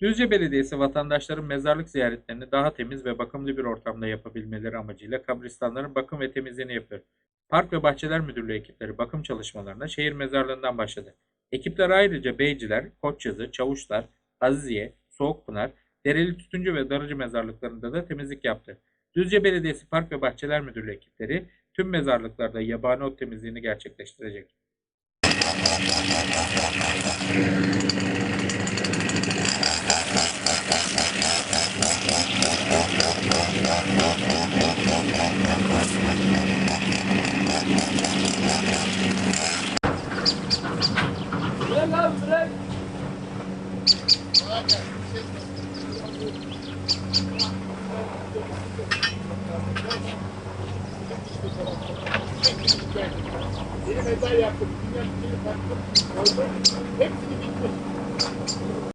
Düzce Belediyesi vatandaşların mezarlık ziyaretlerini daha temiz ve bakımlı bir ortamda yapabilmeleri amacıyla kabristanların bakım ve temizliğini yapıyor. Park ve Bahçeler Müdürlüğü ekipleri bakım çalışmalarına şehir mezarlığından başladı. Ekipler ayrıca Beyciler, Koçyazı, Çavuşlar, Aziziye, Soğukpınar, Dereli Tütüncü ve Darıcı mezarlıklarında da temizlik yaptı. Düzce Belediyesi Park ve Bahçeler Müdürlüğü ekipleri tüm mezarlıklarda yabani ot temizliğini gerçekleştirecek. Hepsini bitti.